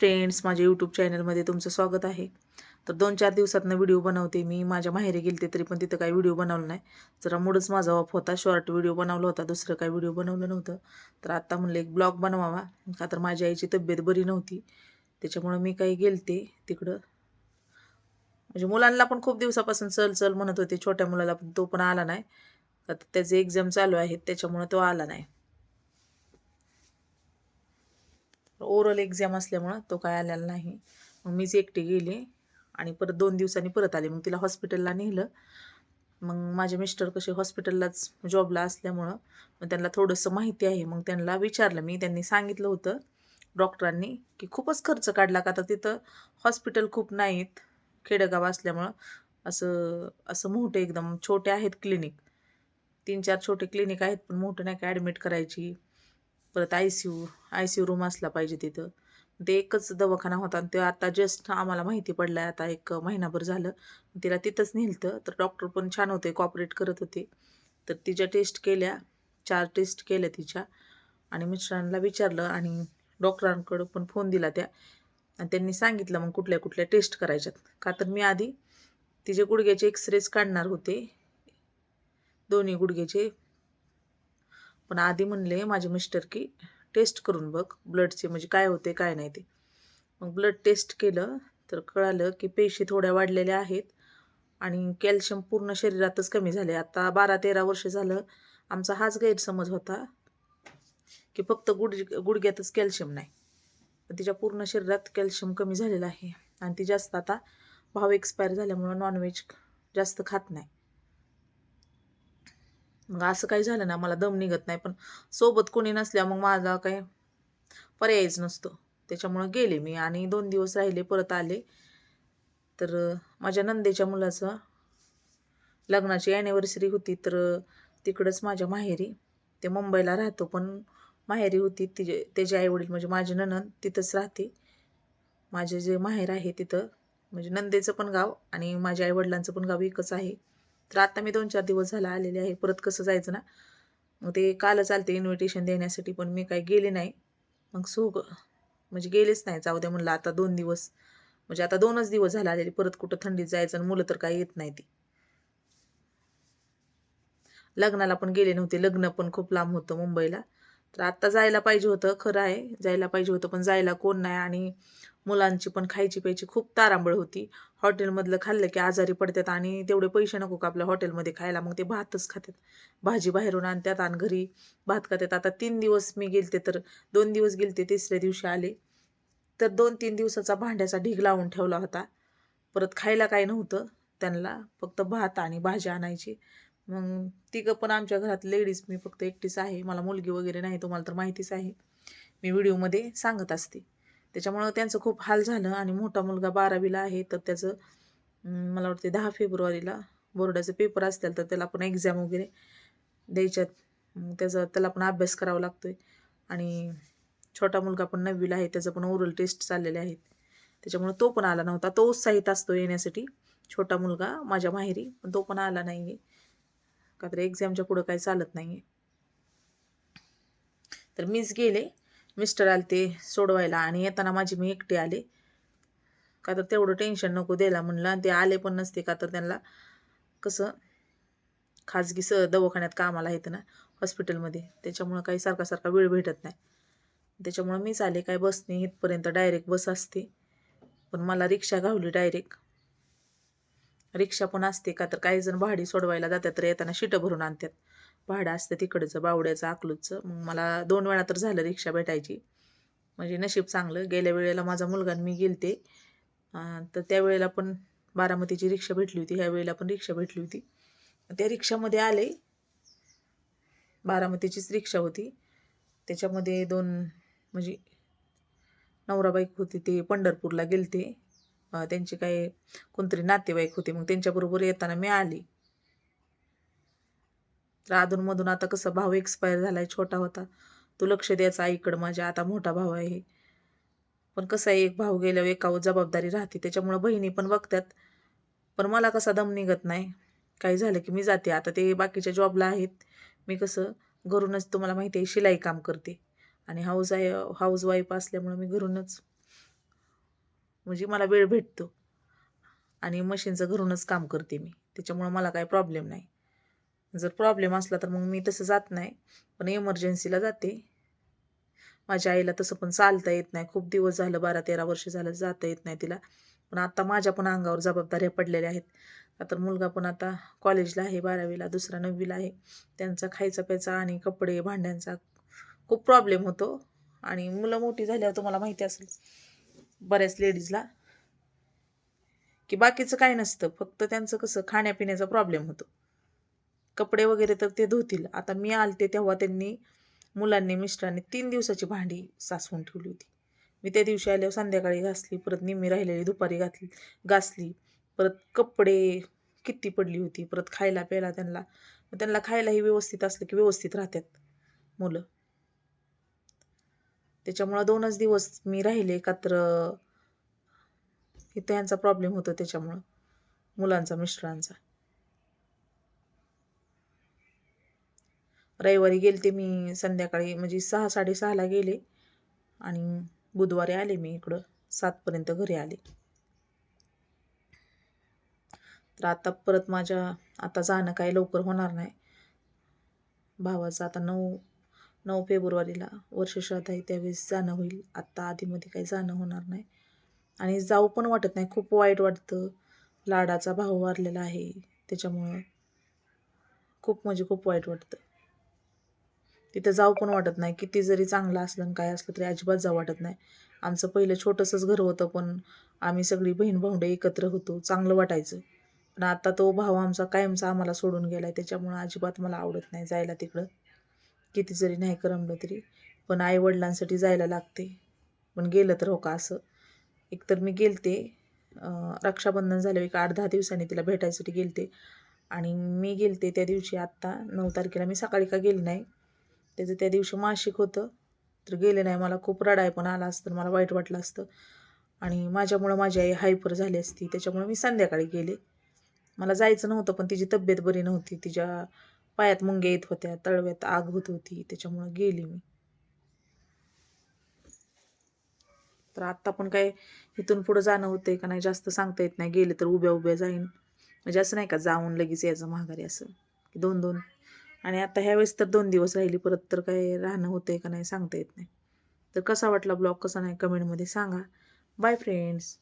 Friends माझ्या YouTube चॅनलमध्ये तुमचं स्वागत आहे. तर दोन चार दिवसातनं व्हिडिओ बनवते मी. माझ्या माहेरी गेलते तरी पण तिथं काही व्हिडिओ बनवलं नाही. जरा मूडच माझा ऑफ होता. शॉर्ट व्हिडिओ बनवला होता. दुसरं काही व्हिडिओ बनवलं नव्हतं. तर आत्ता म्हणलं एक ब्लॉग बनवावा. का तर माझ्या आईची तब्येत बरी नव्हती. त्याच्यामुळं मी काही गेलते तिकडं. म्हणजे मुलांना पण खूप दिवसापासून चल चल म्हणत होते. छोट्या मुलाला पण तो पण आला नाही. आता त्याचे एक्झाम चालू आहेत त्याच्यामुळं तो आला नाही. ओरल एक्झाम असल्यामुळं तो काय आलेला नाही. मग मीच एकटी गेले आणि परत दोन दिवसांनी परत आले. मग तिला हॉस्पिटलला नेलं. मग माझे मिस्टर कसे हॉस्पिटललाच जॉबला असल्यामुळं मग त्यांना थोडंसं माहिती आहे. मग त्यांना विचारलं. मी त्यांनी सांगितलं होतं डॉक्टरांनी की खूपच खर्च काढला का? तर तिथं हॉस्पिटल खूप नाहीत. खेडेगाव असल्यामुळं असं असं मोठे एकदम छोटे आहेत क्लिनिक तीन चार छोटे क्लिनिक आहेत पण मोठं नाही का ॲडमिट करायची. परत I C U I C U room असला पाहिजे तिथं. ते एकच दवाखाना होता आणि ते आता जस्ट आम्हाला माहिती पडलं आहे आता एक महिनाभर झालं. तिला तिथंच नेलतं तर डॉक्टर पण छान होते कॉपरेट करत होते. तर तिच्या टेस्ट केल्या चार टेस्ट केल्या तिच्या. आणि मिस्टरांना विचारलं आणि डॉक्टरांकडं पण फोन दिला त्या. आणि त्यांनी सांगितलं मग कुठल्या कुठल्या टेस्ट करायच्यात. का तर मी आधी तिचे गुडघ्याचे एक्सरेज काढणार होते. दोन्ही गुडघ्याचे पण आधी म्हणले माझे मिस्टर की टेस्ट करून बघ ब्लडचे म्हणजे काय होते काय नाही ते. मग ब्लड टेस्ट केलं तर कळालं की पेशी थोड्या वाढलेल्या आहेत आणि कॅल्शियम पूर्ण शरीरातच कमी झाले. आता बारा तेरा वर्ष झालं आमचा हाच गैरसमज होता की फक्त गुड गुडघ्यातच कॅल्शियम नाही. पण तिच्या पूर्ण शरीरात कॅल्शियम कमी झालेलं आहे आणि ती जास्त आता भाव एक्सपायर झाल्यामुळं नॉनव्हेज जास्त खात नाही. मग असं काही झालं ना मला दम निघत नाही. पण सोबत कोणी नसल्या मग माझा काय पर्यायच नसतो. त्याच्यामुळं गेले मी आणि दोन दिवस राहिले परत आले. तर माझ्या नंदेच्या मुलाचं लग्नाची ॲनिव्हर्सरी होती तर तिकडंच माझ्या माहेरी. ते मुंबईला राहतो पण माहेरी होती. तिचे त्याचे आईवडील म्हणजे माझी ननंद तिथंच राहते. माझे जे माहेर आहे तिथं म्हणजे नंदेचं पण गाव आणि माझ्या आईवडिलांचं पण गाव एकच आहे. तर आत्ता मी दोन चार दिवस झाला आलेले आहे. परत कसं जायचं ना? मग ते कालच आलते इन्व्हिटेशन देण्यासाठी पण मी काही गेले नाही. मग सो म्हणजे गेलेच नाही जाऊ द्या म्हणलं आता दोन दिवस. म्हणजे आता दोनच दिवस झाले आलेले परत कुठं थंडीत जायचं आणि मुलं तर काही येत नाही ती. लग्नाला पण गेले नव्हते लग्न पण खूप लांब होतं मुंबईला. तर आत्ता जायला पाहिजे होतं खरं आहे जायला पाहिजे होतं पण जायला कोण नाही आणि मुलांची पण खायची प्यायची खूप तारांबळ होती. हॉटेलमधलं खाल्लं की आजारी पडतात आणि तेवढे पैसे नको का आपल्या हॉटेलमध्ये खायला मग ते भातच खातात. भाजी बाहेरून आणतात आणि घरी भात खातात. आता तीन दिवस मी गेलते तर दोन दिवस गेलते तिसऱ्या दिवशी आले. तर दोन तीन दिवसाचा भांड्याचा ढीग लावून ठेवला होता. परत खायला काय नव्हतं त्यांना फक्त भात आणि भाजी आणायची. मग तिघं पण आमच्या घरात लेडीज मी फक्त एकटीच आहे. मला मुलगी वगैरे नाही तुम्हाला तर माहितीच आहे. मी व्हिडिओमध्ये सांगत असते. त्याच्यामुळं त्यांचं खूप हाल झालं आणि मोठा मुलगा बारावीला आहे. तर त्याचं मला वाटते दहा फेब्रुवारीला बोर्डाचे पेपर असतील तर त्याला पण एक्झाम वगैरे द्यायच्यात. मग त्याचा त्याला पण अभ्यास करावा लागतोय. आणि छोटा मुलगा पण नववीला आहे. त्याचं पण ओरल टेस्ट चाललेले आहेत. त्याच्यामुळे तो पण आला नव्हता. तो उत्साहित असतो येण्यासाठी. छोटा मुलगा माझ्या माहेरी पण तो पण आला नाही आहे का तर एक्झामच्या पुढं काही चालत नाही आहे तर मीच गेले. मिस्टर आले ते सोडवायला आणि येताना माझी मी एकटी आले. का तर तेवढं टेन्शन नको द्यायला म्हणलं आणि ते आले पण नसते का तर त्यांना कसं खाजगी स दवाखान्यात कामाला आहेत ना हॉस्पिटलमध्ये त्याच्यामुळं काही सारखा सारखा वेळ भेटत नाही. त्याच्यामुळं मीच आले. काय बसने इथपर्यंत डायरेक्ट बस असते. पण मला रिक्षा घावली डायरेक्ट रिक्षा पण असते का? तर काही जण भाडी सोडवायला जातात तर येताना शिटं भरून आणतात. भाडं असतं तिकडचं बावड्याचं अकलूजचं. मग मला दोन वेळा तर झालं रिक्षा भेटायची. म्हणजे नशीब चांगलं. गेल्या वेळेला माझा मुलगा आणि मी गेलते. तर त्यावेळेला पण बारामतीची रिक्षा भेटली होती. ह्या वेळेला पण रिक्षा भेटली होती. त्या रिक्षामध्ये आले. बारामतीचीच रिक्षा होती. त्याच्यामध्ये दोन म्हणजे नवराबाईक होती ते पंढरपूरला गेलते. त्यांचे काय कोणतरी नातेवाईक होते. मग त्यांच्याबरोबर येताना मी आली. तर अधूनमधून आता कसं भाऊ एक्सपायर झालाय छोटा होता. तो लक्ष द्यायचा आईकडं माझ्या आता मोठा भाऊ आहे पण कसं आहे एक भाऊ गेल्यावर एकावर जबाबदारी राहते. त्याच्यामुळं बहिणी पण बघतात. पण मला कसा दम निघत नाही. काही झालं की मी जाते. आता ते बाकीच्या जॉबला आहेत. मी कसं घरूनच तुम्हाला माहिती आहे शिलाई काम करते. आणि हाऊस आहे हाऊस वाईफ असल्यामुळं मी घरूनच म्हणजे मला वेळ भेटतो. आणि मशीनचं घरूनच काम करते मी. त्याच्यामुळं मला काही प्रॉब्लेम नाही. जर प्रॉब्लेम असला तर मग मी तसं जात नाही. पण इमर्जन्सीला जाते. माझ्या आईला तसं पण चालता येत नाही. खूप दिवस झालं बारा तेरा वर्ष झालं जाता येत नाही तिला. पण आता माझ्या पण अंगावर जबाबदाऱ्या पडलेल्या आहेत. आता तर मुलगा पण आता कॉलेजला आहे बारावीला दुसरा नववीला आहे. त्यांचा खायचा प्यायचा आणि कपडे भांड्यांचा खूप प्रॉब्लेम होतो. आणि मुलं मोठी झाल्यावर तुम्हाला माहिती असेल बऱ्याच लेडीजला की बाकीचं काय नसतं फक्त त्यांचं कसं खाण्यापिण्याचा प्रॉब्लेम होतो. कपडे वगैरे तर ते धुतील. आता मी आलते तेव्हा त्यांनी मुलांनी मिस्टरांनी तीन दिवसाची भांडी साचवून ठेवली होती. मी त्या दिवशी आल्यावर संध्याकाळी घासली परत निम्मी राहिलेली दुपारी घातली घासली. परत कपडे किती पडली होती परत खायला प्यायला त्यांना. मग त्यांना खायलाही व्यवस्थित असलं की व्यवस्थित राहतात मुलं. त्याच्यामुळं दोनच दिवस मी राहिले एकत्र. इथं यांचा प्रॉब्लेम होतो त्याच्यामुळं. मुलांचा मिस्टरांचा. रविवारी गेलते मी संध्याकाळी म्हणजे सहा साडेसहाला गेले. आणि बुधवारी आले मी इकडं. सातपर्यंत घरी आले. तर आता परत माझ्या आता जाणं काही लवकर होणार नाही. भावाचं आता नऊ नऊ फेब्रुवारीला वर्षश्राद्ध आहे त्यावेळेस जाणं होईल. आत्ता आधीमध्ये काही जाणं होणार नाही. आणि जाऊ पण वाटत नाही खूप वाईट वाटतं. लाडाचा भाव वारलेला आहे त्याच्यामुळं खूप म्हणजे खूप वाईट वाटतं. तिथं जाऊ पण वाटत नाही किती जरी चांगलं असलं आणि काय असलं तरी अजिबात जाऊ वाटत नाही. आमचं पहिलं छोटंसंच घर होतं पण आम्ही सगळी बहीण भाऊंडे एकत्र होतो चांगलं वाटायचं. पण आता तो भाव आमचा कायमचा आम्हाला सोडून गेला आहे त्याच्यामुळं अजिबात मला आवडत नाही जायला तिकडं. किती जरी नाही करमलं तरी पण आईवडिलांसाठी जायला लागते. पण गेलं तर हो का असं? एकतर मी गेलते रक्षाबंधन झालं एक आठ दहा दिवसांनी तिला भेटायसाठी गेलते. आणि मी गेलते त्या दिवशी आत्ता नऊ तारखेला मी सकाळी का गेले नाही. त्याचं त्या दिवशी मासिक होतं. तर गेले नाही. मला खूप रडाय पण आला असतं मला वाईट वाटलं असतं. आणि माझ्यामुळं माझी आई हायपर झाली असती. त्याच्यामुळं मी संध्याकाळी गेले. मला जायचं नव्हतं पण तिची तब्येत बरी नव्हती. तिच्या पायात मुंग्या येत होत्या तळव्यात आग होत होती त्याच्यामुळं गेली मी. तर आत्ता पण काय इथून पुढं जाणं होतंय का नाही जास्त सांगता येत नाही. गेले तर उभ्या उभ्या जाईन. म्हणजे असं नाही का जाऊन लगेच यायचं महागारी असं. दोन दोन. आणि आता ह्यावेळेस तर दोन दिवस राहिली परत तर काय राहणं होतंय का नाही सांगता येत नाही. तर कसा वाटला ब्लॉग कसा नाही कमेंटमध्ये सांगा. Bye friends